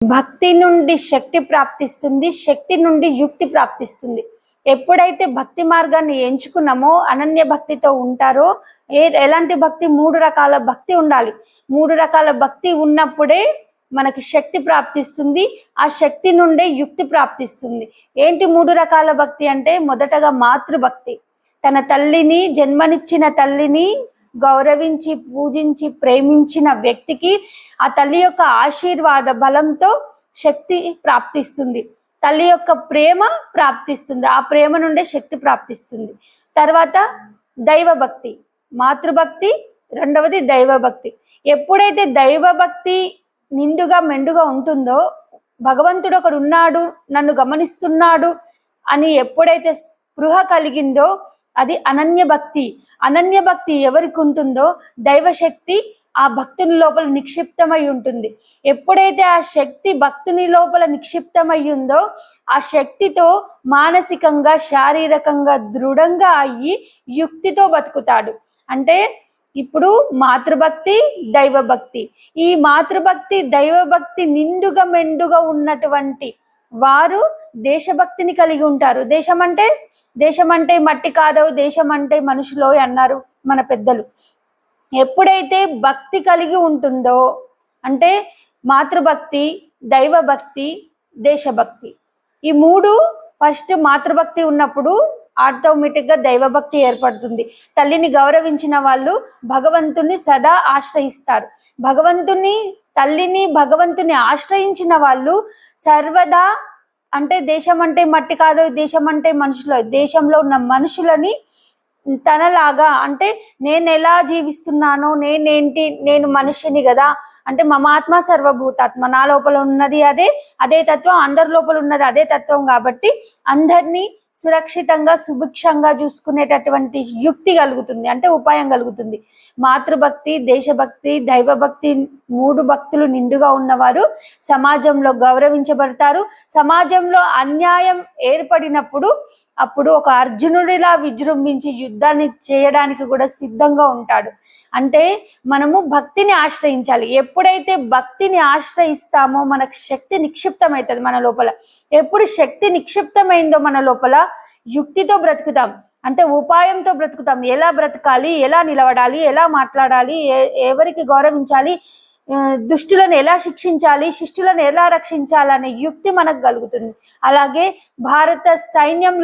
భక్తి నుండి శక్తి ప్రాప్తిస్తుంది శక్తి నుండి యుక్తి ప్రాప్తిస్తుంది. ఎప్పుడైతే భక్తి మార్గాన్ని ఎంచుకున్నామో అనన్య భక్తితో ఉంటారో ఏ ఎలాంటి భక్తి? మూడు రకాల భక్తి ఉండాలి. మూడు రకాల భక్తి ఉన్నప్పుడే మనకి శక్తి ప్రాప్తిస్తుంది ఆ శక్తి నుండే యుక్తి ప్రాప్తిస్తుంది. ఏంటి మూడు రకాల భక్తి అంటే? మొదటగా మాతృభక్తి. తన తల్లిని జన్మనిచ్చిన తల్లిని గౌరవించి పూజించి ప్రేమించిన వ్యక్తికి ఆ తల్లి యొక్క ఆశీర్వాద బలంతో శక్తి ప్రాప్తిస్తుంది. తల్లి యొక్క ప్రేమ ప్రాప్తిస్తుంది. ఆ ప్రేమ నుండే శక్తి ప్రాప్తిస్తుంది. తర్వాత దైవభక్తి మాతృభక్తి రెండవది దైవభక్తి. ఎప్పుడైతే దైవభక్తి నిండుగా మెండుగా ఉంటుందో భగవంతుడు ఒకడు ఉన్నాడు నన్ను గమనిస్తున్నాడు అని ఎప్పుడైతే స్పృహ కలిగిందో అది అనన్య భక్తి. అనన్య భక్తి ఎవరికి ఉంటుందో దైవశక్తి ఆ భక్తుని లోపల నిక్షిప్తమై ఉంటుంది. ఎప్పుడైతే ఆ శక్తి భక్తుని లోపల నిక్షిప్తమై ఉందో ఆ శక్తితో మానసికంగా శారీరకంగా దృఢంగా అయ్యి యుక్తితో బతుకుతాడు. అంటే ఇప్పుడు మాతృభక్తి దైవభక్తి. ఈ మాతృభక్తి దైవభక్తి నిండుగా మెండుగా ఉన్నటువంటి వారు దేశభక్తిని కలిగి ఉంటారు. దేశం అంటే దేశం అంటే మట్టి కాదవు దేశం అంటే మనుషులో అన్నారు మన పెద్దలు. ఎప్పుడైతే భక్తి కలిగి ఉంటుందో అంటే మాతృభక్తి దైవభక్తి దేశభక్తి ఈ మూడు ఫస్ట్ మాతృభక్తి ఉన్నప్పుడు ఆటోమేటిక్గా దైవభక్తి ఏర్పడుతుంది. తల్లిని గౌరవించిన వాళ్ళు భగవంతుని సదా ఆశ్రయిస్తారు. భగవంతుని తల్లిని భగవంతుని ఆశ్రయించిన వాళ్ళు సర్వదా అంటే దేశం అంటే మట్టి కాదు దేశం అంటే మనుషులు. దేశంలో ఉన్న మనుషులని తనలాగా అంటే నేను ఎలా జీవిస్తున్నానో నేనేంటి నేను మనిషిని కదా అంటే మమాత్మ సర్వభూతాత్మ. నా లోపల ఉన్నది అదే అదే తత్వం అందరి లోపల ఉన్నది అదే తత్వం కాబట్టి అందరినీ సురక్షితంగా సుభిక్షంగా చూసుకునేటటువంటి యుక్తి కలుగుతుంది. అంటే ఉపాయం కలుగుతుంది. మాతృభక్తి దేశభక్తి దైవభక్తి మూడు భక్తులు నిండుగా ఉన్నవారు సమాజంలో గౌరవించబడతారు. సమాజంలో అన్యాయం ఏర్పడినప్పుడు అప్పుడు ఒక అర్జునుడిలా విజృంభించి యుద్ధాన్ని చేయడానికి కూడా సిద్ధంగా ఉంటాడు. అంటే మనము భక్తిని ఆశ్రయించాలి. ఎప్పుడైతే భక్తిని ఆశ్రయిస్తామో మనకు శక్తి నిక్షిప్తమవుతుంది మన లోపల. ఎప్పుడు శక్తి నిక్షిప్తమైందో మన లోపల యుక్తితో బ్రతుకుతాం. అంటే ఉపాయంతో బ్రతుకుతాం. ఎలా బ్రతకాలి? ఎలా నిలబడాలి? ఎలా మాట్లాడాలి? ఎవరికి గౌరవించాలి? దుష్టులను ఎలా శిక్షించాలి? శిష్టులను ఎలా రక్షించాలనే యుక్తి మనకు కలుగుతుంది. అలాగే భారత సైన్యం